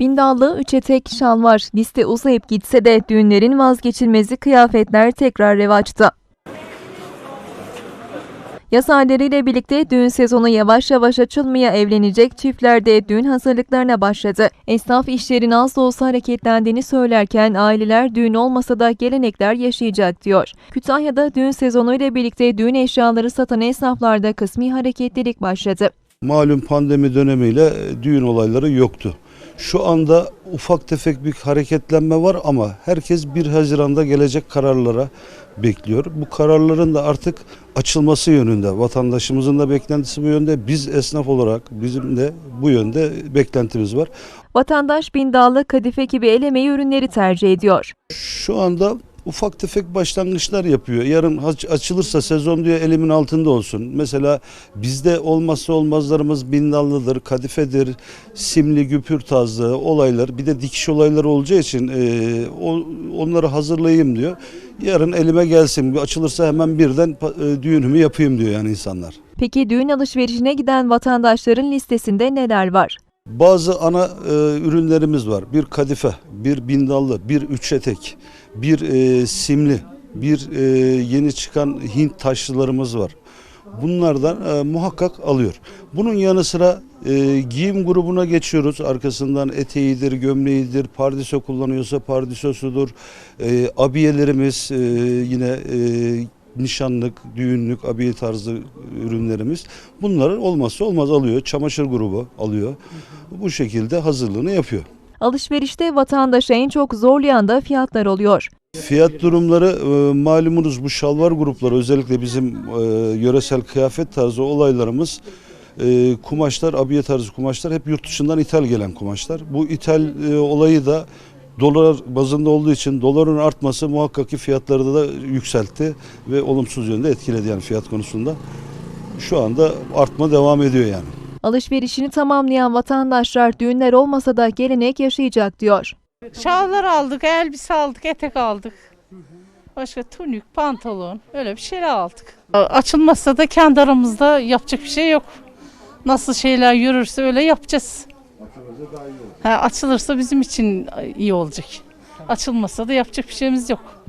Bindallı, üç etek, şalvar. Liste uzayıp gitse de düğünlerin vazgeçilmezi kıyafetler tekrar revaçta. Yaz aylarıyla birlikte düğün sezonu yavaş yavaş açılmaya evlenecek çiftler de düğün hazırlıklarına başladı. Esnaf işlerin az da olsa hareketlendiğini söylerken aileler düğün olmasa da gelenekler yaşayacak diyor. Kütahya'da düğün sezonuyla birlikte düğün eşyaları satan esnaflarda kısmi hareketlilik başladı. Malum pandemi dönemiyle e, düğün olayları yoktu. Şu anda ufak tefek bir hareketlenme var ama herkes 1 Haziran'da gelecek kararlara bekliyor. Bu kararların da artık açılması yönünde. Vatandaşımızın da beklentisi bu yönde. Biz esnaf olarak bizim de bu yönde beklentimiz var. Vatandaş bindallı, kadife gibi el emeği ürünleri tercih ediyor. Şu anda ufak tefek başlangıçlar yapıyor. Yarın aç- açılırsa sezon diyor elimin altında olsun. Mesela bizde olmazsa olmazlarımız bindallıdır, kadifedir, simli, güpür tarzı olaylar. Bir de dikiş olayları olacağı için e, onları hazırlayayım diyor. Yarın elime gelsin. Açılırsa hemen birden e, düğünümü yapayım diyor yani insanlar. Peki düğün alışverişine giden vatandaşların listesinde neler var? Bazı ana e, ürünlerimiz var. Bir kadife, bir bindallı, bir üç etek, bir e, simli, bir e, yeni çıkan Hint taşlılarımız var. Bunlardan e, muhakkak alıyor. Bunun yanı sıra e, giyim grubuna geçiyoruz. Arkasından eteğidir, gömleğidir, pardisö kullanıyorsa pardisösüdür. E, abiyelerimiz e, yine e, nişanlık, düğünlük, abiye tarzı ürünlerimiz. Bunları olmazsa olmaz alıyor. Çamaşır grubu alıyor. Bu şekilde hazırlığını yapıyor. Alışverişte vatandaşı en çok zorlayan da fiyatlar oluyor. Fiyat durumları e, malumunuz bu şalvar grupları özellikle bizim e, yöresel kıyafet tarzı olaylarımız e, kumaşlar, abiye tarzı kumaşlar hep yurt dışından ithal gelen kumaşlar. Bu ithal e, olayı da dolar bazında olduğu için doların artması muhakkak ki fiyatları da yükseltti ve olumsuz yönde etkiledi yani fiyat konusunda. Şu anda artma devam ediyor yani. Alışverişini tamamlayan vatandaşlar düğünler olmasa da gelenek yaşayacak diyor. Şallar aldık, elbise aldık, etek aldık. Başka tunik, pantolon öyle bir şeyler aldık. Açılmazsa da kendi aramızda yapacak bir şey yok. Nasıl şeyler yürürse öyle yapacağız. Ha, açılırsa bizim için iyi olacak. Açılmazsa da yapacak bir şeyimiz yok.